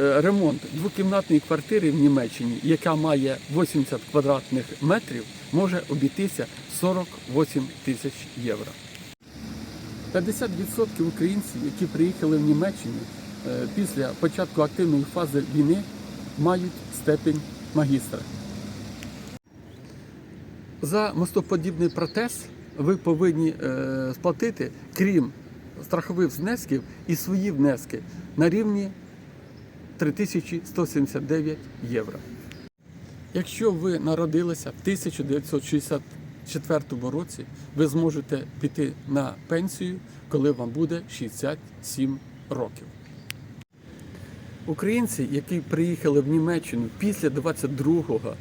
Е, Ремонт двокімнатної квартири в Німеччині, яка має 80 квадратних метрів, може обійтися 48 тисяч євро. 50% українців, які приїхали в Німеччину е, після початку активної фази війни, мають степень магістра. За мостоподібний протез ви повинні е, сплатити, крім страхових внесків, і свої внески на рівні 3179 євро. Якщо ви народилися в 1964 році, ви зможете піти на пенсію, коли вам буде 67 років. Українці, які приїхали в Німеччину після 22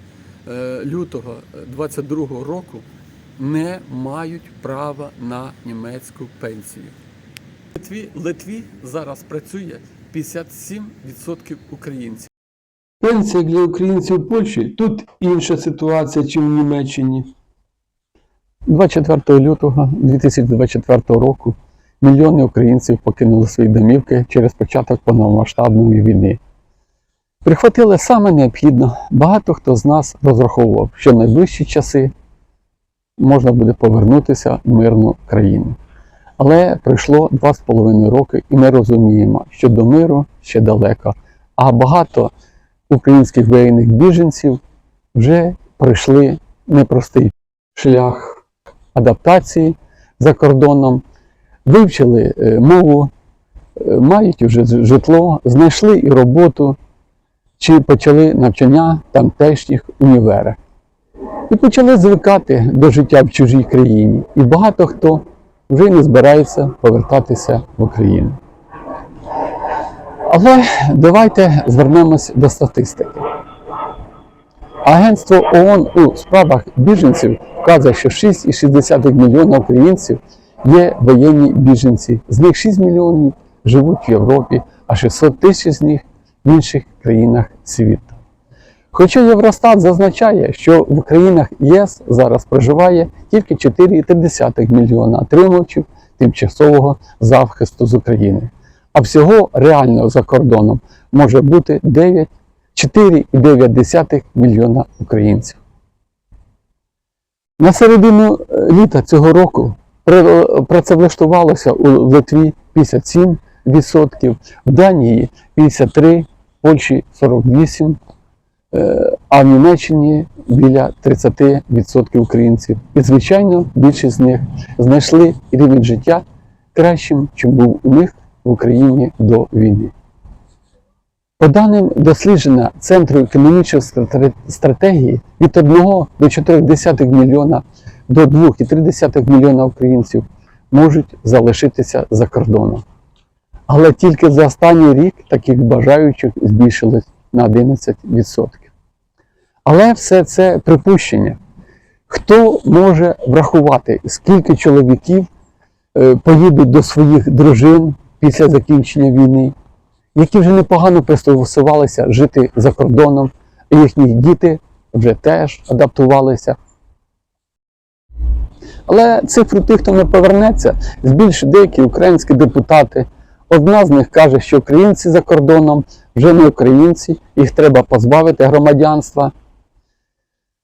е, лютого 22 року, не мають права на німецьку пенсію. В Литві, Литві зараз працює 57% українців. Пенсія для українців в Польщі тут інша ситуація, ніж в Німеччині. 24 лютого 2024 року мільйони українців покинули свої домівки через початок повномасштабної війни. Прихватили саме необхідно. Багато хто з нас розраховував, що в найближчі часи можна буде повернутися в мирну країну. Але пройшло два з половиною роки, і ми розуміємо, що до миру ще далеко. А багато українських воєнних біженців вже пройшли непростий шлях адаптації за кордоном, вивчили е, мову, е, мають вже житло, знайшли і роботу, чи почали навчання тамтешніх універах. І почали звикати до життя в чужій країні. І багато хто вже не збирається повертатися в Україну. Але давайте звернемось до статистики. Агентство ООН у справах біженців вказує, що 6,6 мільйона українців є воєнні біженці. З них 6 мільйонів живуть в Європі, а 600 тисяч з них в інших країнах світу. Хоча Євростат зазначає, що в країнах ЄС зараз проживає тільки 4,3 мільйона отримувачів тимчасового захисту з України, а всього реально за кордоном може бути 4,9 мільйона українців. На середину е, літа цього року працевлаштувалося у Литві 57%, в Данії 53%, в Польщі 48%, е, а в Німеччині біля 30% українців. І, звичайно, більшість з них знайшли рівень життя кращим, чим був у них в Україні до війни. По даним дослідження Центру економічної стратегії від 1 до 4 мільйона до 2,3 мільйона українців можуть залишитися за кордоном. Але тільки за останній рік таких бажаючих збільшилось на 11%. Але все це припущення. Хто може врахувати, скільки чоловіків е, поїдуть до своїх дружин після закінчення війни? які вже непогано пристосувалися жити за кордоном, і їхні діти вже теж адаптувалися. Але цифру тих, хто не повернеться, збільшують деякі українські депутати. Одна з них каже, що українці за кордоном вже не українці, їх треба позбавити громадянства.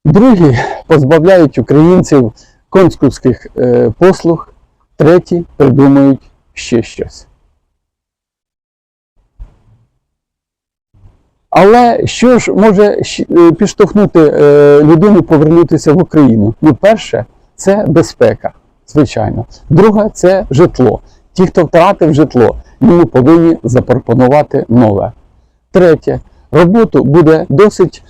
Другі позбавляють українців консульських е, послуг, треті придумують ще щось. Але що ж може е, підштовхнути е, людину повернутися в Україну? Ну, перше, це безпека, звичайно. Друге, це житло. Ті, хто втратив житло, йому повинні запропонувати нове. Третє, роботу буде досить,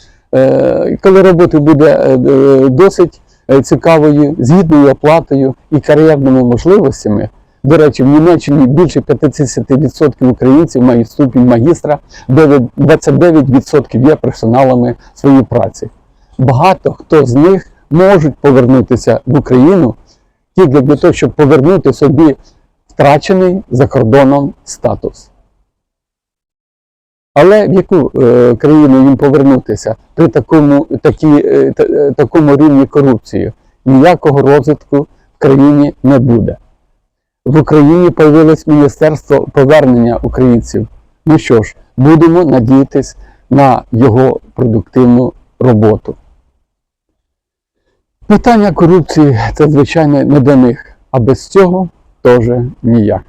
коли робота буде е, е, досить е, цікавою, з гідною оплатою і кар'єрними можливостями. До речі, в Німеччині більше 50% українців мають ступінь магістра, 29% є професіоналами своєї праці. Багато хто з них можуть повернутися в Україну тільки для того, щоб повернути собі втрачений за кордоном статус. Але в яку е, країну їм повернутися при такому, такі, е, е, такому рівні корупції? Ніякого розвитку в країні не буде. В Україні появилось Міністерство повернення українців. Ну що ж, будемо надіятись на його продуктивну роботу. Питання корупції це, звичайно, не до них, а без цього теж ніяк.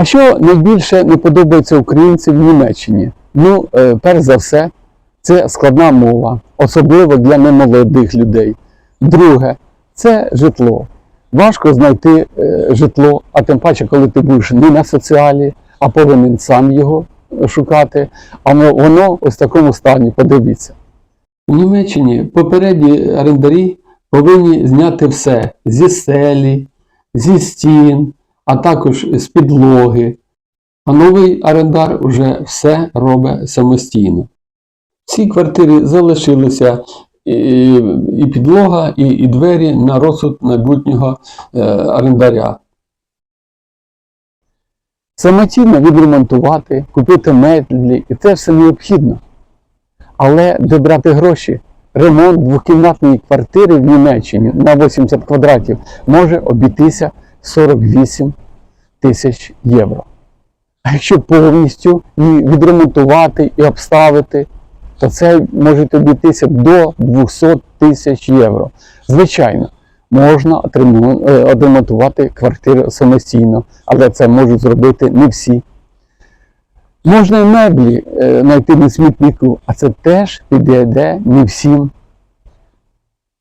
А що найбільше не подобається українцям в Німеччині? Ну, е, перш за все, це складна мова, особливо для немолодих людей. Друге, це житло. Важко знайти е, житло, а тим паче, коли ти будеш не на соціалі, а повинен сам його шукати. А воно- ось в такому стані, подивіться. У Німеччині попередні орендарі повинні зняти все зі стелі, зі стін, а також з підлоги. А новий орендар вже все робить самостійно. В цій квартирі залишилися і, і підлога, і, і двері на розсуд майбутнього е, орендаря. Самостійно відремонтувати, купити меблі, і це все необхідно. Але де брати гроші? Ремонт двокімнатної квартири в Німеччині на 80 квадратів може обійтися 48 тисяч євро. А якщо повністю її відремонтувати і обставити, то це може обійтися до 200 тисяч євро. Звичайно, можна е, отремонтувати квартиру самостійно, але це можуть зробити не всі. Можна і меблі е, знайти на смітнику, а це теж підійде не всім.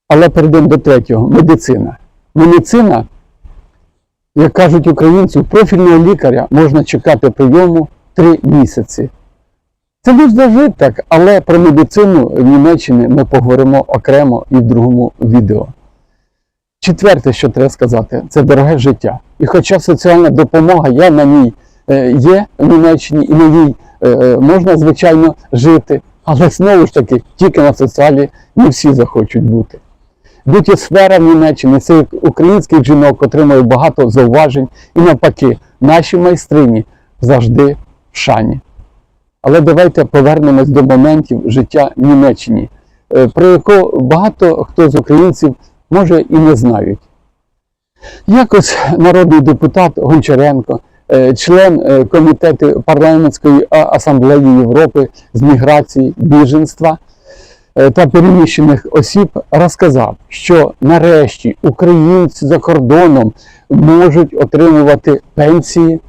Але перейдемо до третього медицина. Медицина, як кажуть українці, у профільного лікаря можна чекати прийому 3 місяці. Це не завжди так, але про медицину в Німеччині ми поговоримо окремо і в другому відео. Четверте, що треба сказати, це дороге життя. І хоча соціальна допомога, я на ній е, є в Німеччині і на ній е, можна, звичайно, жити, але знову ж таки, тільки на соціалі не всі захочуть бути. Будь-сфера в Німеччині, це українських жінок отримує багато зауважень, і навпаки, наші майстрині завжди в шані. Але давайте повернемось до моментів життя в Німеччині, е, про яку багато хто з українців може і не знають. Якось народний депутат Гончаренко, е, член е, комітету парламентської асамблеї Європи з міграції, біженства та переміщених осіб розказав, що нарешті українці за кордоном можуть отримувати пенсії.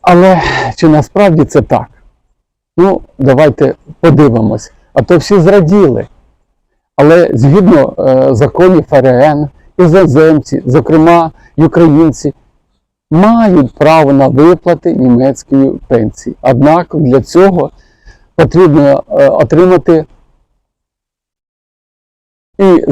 Але чи насправді це так? Ну, давайте подивимось. А то всі зраділи. Але згідно е, законів ФРН, іноземці, зокрема й українці, мають право на виплати німецької пенсії. Однак для цього потрібно е, отримати і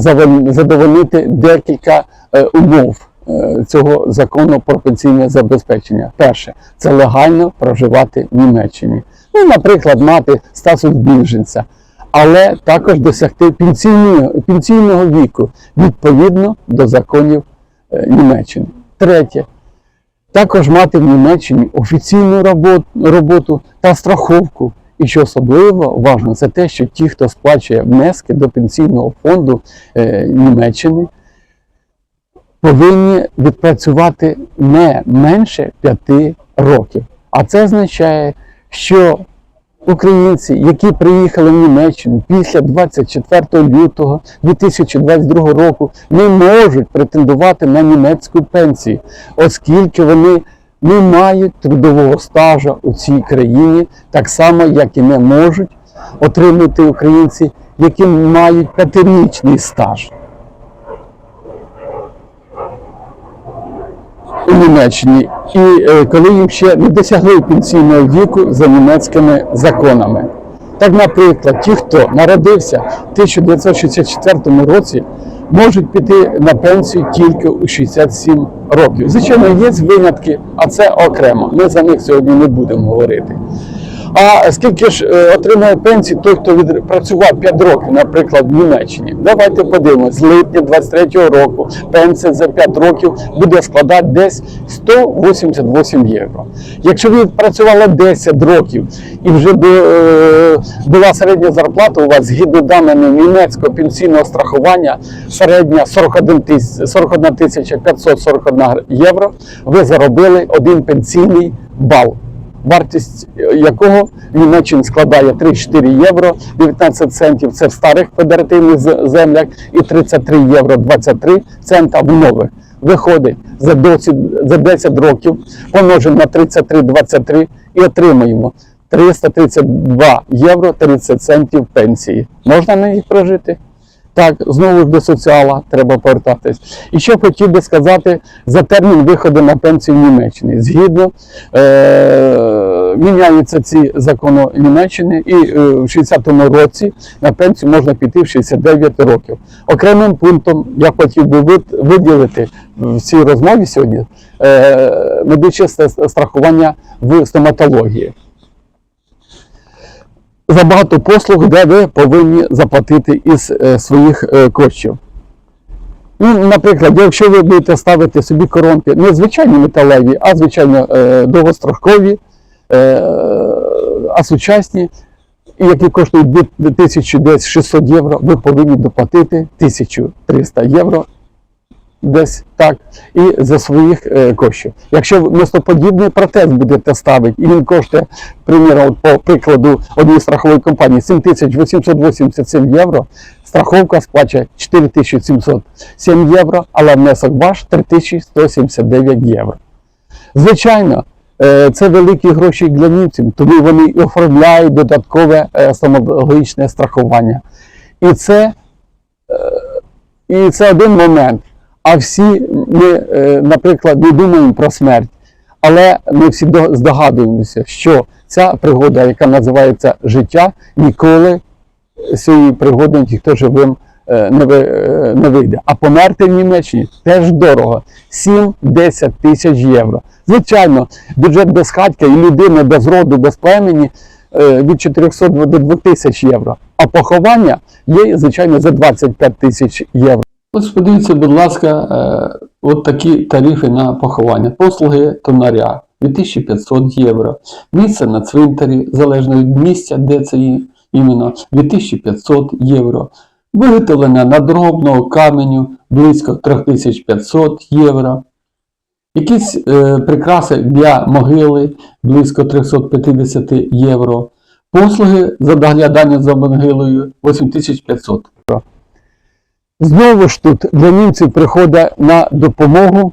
задовольнити декілька е, умов е, цього закону про пенсійне забезпечення. Перше, це легально проживати в Німеччині. Ну, наприклад, мати статус біженця, але також досягти пенсійного, пенсійного віку відповідно до законів Німеччини. Третє, також мати в Німеччині офіційну робот- роботу та страховку. І що особливо важливо, це те, що ті, хто сплачує внески до пенсійного фонду е, Німеччини, повинні відпрацювати не менше 5 років. А це означає, що українці, які приїхали в Німеччину після 24 лютого 2022 року, не можуть претендувати на німецьку пенсію, оскільки вони не мають трудового стажу у цій країні, так само, як і не можуть отримати українці, які мають п'ятирічний стаж. у Німеччині, і е, коли їм ще не досягли пенсійного віку за німецькими законами. Так, наприклад, ті, хто народився в 1964 році, можуть піти на пенсію тільки у 67 років. Звичайно, є винятки, а це окремо. Ми за них сьогодні не будемо говорити. А скільки ж е, отримає пенсії той, хто відпрацював 5 років, наприклад, в Німеччині? Давайте подивимось. З липня 23-го року пенсія за 5 років буде складати десь 188 євро. Якщо ви відпрацювали 10 років і вже е, була середня зарплата у вас згідно даними німецького пенсійного страхування, середня 41 тисяч 41 тисяча 541 євро, ви заробили один пенсійний бал вартість якого в Німеччині складає 3-4 євро 19 центів. Це в старих федеративних землях і 33 євро 23 цента в нових. Виходить за 10, за 10 років помножимо на 33,23 і отримаємо 332 євро 30 центів пенсії. Можна на них прожити? Так, знову ж до соціала треба повертатись. І ще хотів би сказати за термін виходу на пенсію в Німеччині. Згідно е- міняються ці закони Німеччини, і е, в 60-му році на пенсію можна піти в 69 років. Окремим пунктом я хотів би вид- виділити в цій розмові сьогодні е- медичне страхування в стоматології за багато послуг, де ви повинні заплатити із е, своїх е, коштів. Ну, наприклад, якщо ви будете ставити собі коронки не звичайні металеві, а звичайно е, довгострокові, а сучасні, які коштують 1600 євро, ви повинні доплатити 1300 євро десь так, і за своїх е, коштів. Якщо ви мостоподібний протез будете ставити, і він коштує, приміром, по прикладу однієї страхової компанії 7887 євро, страховка сплачує 4707 євро, але внесок ваш 3179 євро. Звичайно, е, це великі гроші для німців, тому вони оформляють додаткове е, стоматологічне страхування. І це, і це один момент. А всі ми, е, наприклад, не думаємо про смерть, але ми всі здогадуємося, що ця пригода, яка називається життя, ніколи з цієї пригоди ніхто живим е, е, не вийде. А померти в Німеччині теж дорого. 7-10 тисяч євро. Звичайно, бюджет без хатька і людини без роду, без племені від 400 до 2000 євро. А поховання є, звичайно, за 25 тисяч євро. Ось подивіться, будь ласка, е, от такі тарифи на поховання. Послуги тонаря 2500 євро. Місце на цвинтарі, залежно від місця, де це іменно, 2500 євро. Виготовлення надробного каменю близько 3500 євро. Якісь е, прикраси для могили близько 350 євро. Послуги за доглядання за могилою 8500 Знову ж тут для німців приходить на допомогу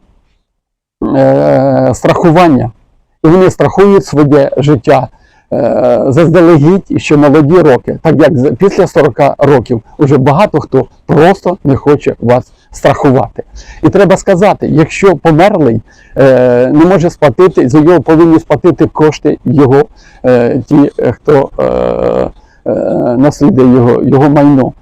е, страхування. І вони страхують своє життя е, заздалегідь ще молоді роки. Так як після 40 років вже багато хто просто не хоче вас страхувати. І треба сказати, якщо померлий е, не може сплатити, за його повинні сплатити кошти його, ті, хто наслідує його, його майно.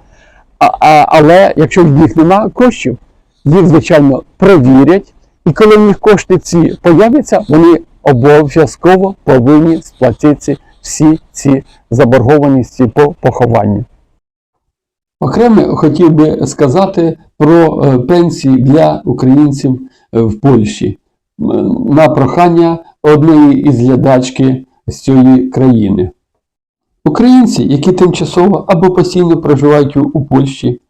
Але якщо в них немає коштів, їх, звичайно, провірять, і коли в них кошти ці появляться, вони обов'язково повинні сплатити всі ці заборгованості по похованню. Окремо хотів би сказати про е, пенсії для українців е, в Польщі на прохання одної із глядачки з цієї країни. Українці, які тимчасово або постійно проживають у, Польщі,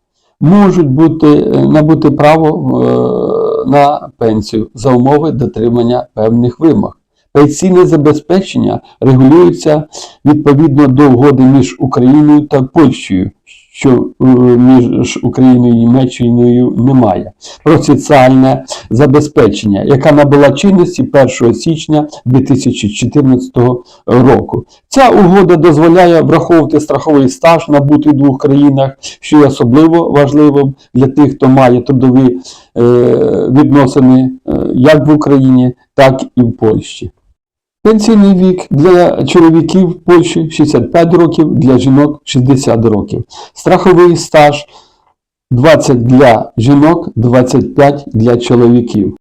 можуть бути, е, набути право е, на пенсію за умови дотримання певних вимог. Пенсійне забезпечення регулюється відповідно до угоди між Україною та Польщею, що е, між Україною і Німеччиною немає. Про соціальне забезпечення, яка набула чинності 1 січня 2014 року. Ця угода дозволяє враховувати страховий стаж набутий в двох країнах, що є особливо важливим для тих, хто має трудові е, відносини е, як в Україні, так і в Польщі. Пенсійний вік для чоловіків в Польщі 65 років, для жінок 60 років. Страховий стаж 20 для жінок, 25 для чоловіків.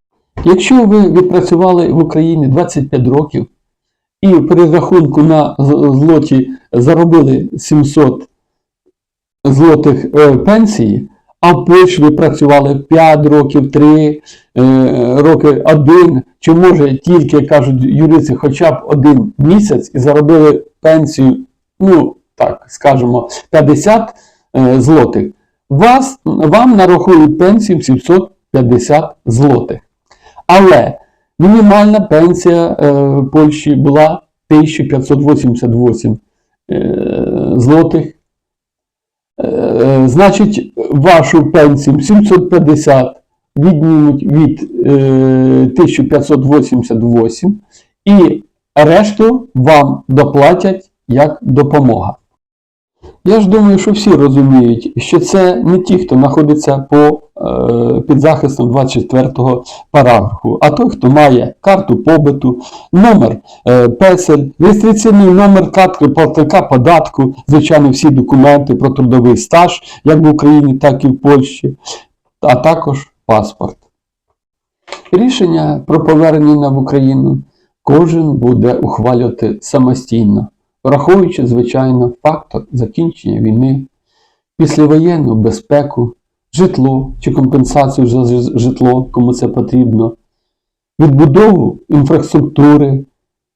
Якщо ви відпрацювали в Україні 25 років і в перерахунку на злоті заробили 700 злотих е, пенсії, а в Польщі ви працювали 5 років, 3 е, роки, 1, чи може тільки, кажуть юристи, хоча б один місяць і заробили пенсію, ну так, скажімо, 50 е, злотих, вас, вам нарахують пенсію в 750 злотих. Але мінімальна пенсія е, в Польщі була 1588 е, злотих. Е, Значить, вашу пенсію 750 віднімуть від е, 1588 і решту вам доплатять як допомога. Я ж думаю, що всі розуміють, що це не ті, хто знаходиться по, е, під захистом 24 параграфу, а той, хто має карту побиту, номер е, песель, реєстраційний номер картки платника податку, звичайно, всі документи про трудовий стаж, як в Україні, так і в Польщі, а також паспорт. Рішення про повернення в Україну кожен буде ухвалювати самостійно враховуючи, звичайно, фактор закінчення війни, післявоєнну безпеку, житло чи компенсацію за житло, кому це потрібно, відбудову інфраструктури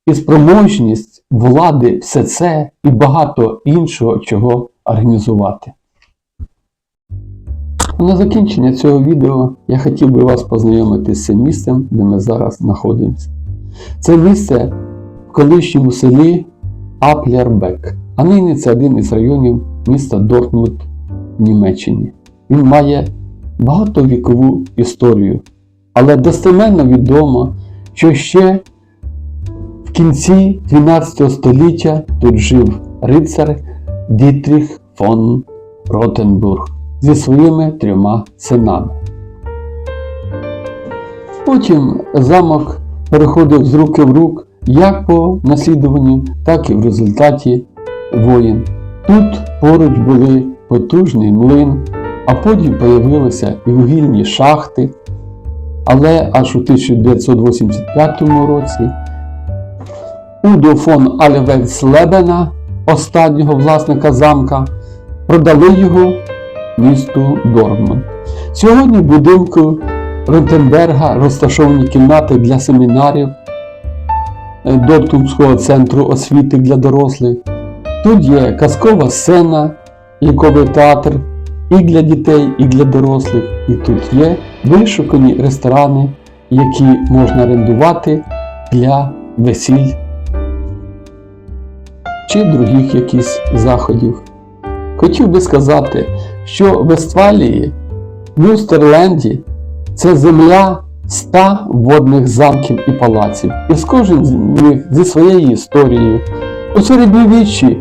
і спроможність влади все це і багато іншого чого організувати. На закінчення цього відео я хотів би вас познайомити з цим місцем, де ми зараз знаходимося. Це місце в колишньому селі Аплярбек. А нині це один із районів міста Дортмунд в Німеччині. Він має багатовікову історію, але достеменно відомо, що ще в кінці 12 століття тут жив рицар Дітріх фон Ротенбург зі своїми трьома синами. Потім замок переходив з руки в рук як по наслідуванню, так і в результаті воєн. Тут поруч були потужний млин, а потім появилися і вугільні шахти. Але аж у 1985 році Удо фон Альвельслебена, останнього власника замка, продали його місту Дорман. Сьогодні в будинку Ротенберга розташовані кімнати для семінарів, е, Дортмундського центру освіти для дорослих. Тут є казкова сцена, ліковий театр і для дітей, і для дорослих. І тут є вишукані ресторани, які можна орендувати для весіль чи других якісь заходів. Хотів би сказати, що в Вестфалії, в Мюстерленді це земля ста водних замків і палаців, і з кожен з них зі своєю історією. У середньовіччі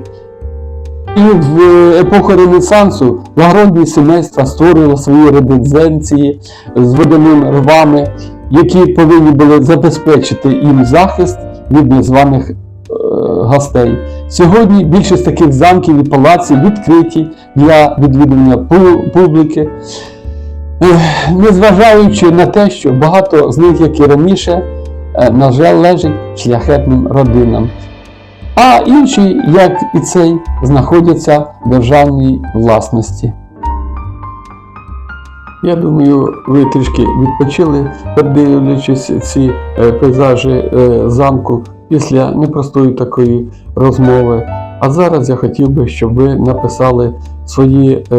і в епоху Ренесансу благородні сімейства створювали свої резиденції з водяними рвами, які повинні були забезпечити їм захист від незваних е, гостей. Сьогодні більшість таких замків і палаців відкриті для відвідування публіки. Незважаючи на те, що багато з них, як і раніше, е, на жаль, лежить шляхетним родинам. А інші, як і цей, знаходяться в державній власності. Я думаю, ви трішки відпочили, подивлячись ці е, пейзажі е, замку після непростої такої розмови. А зараз я хотів би, щоб ви написали свої е,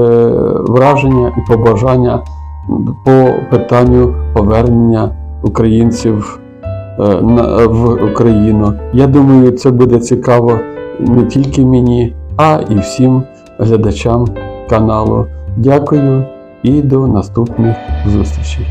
враження і побажання по питанню повернення українців в Україну. Я думаю, це буде цікаво не тільки мені, а і всім глядачам каналу. Дякую і до наступних зустрічей.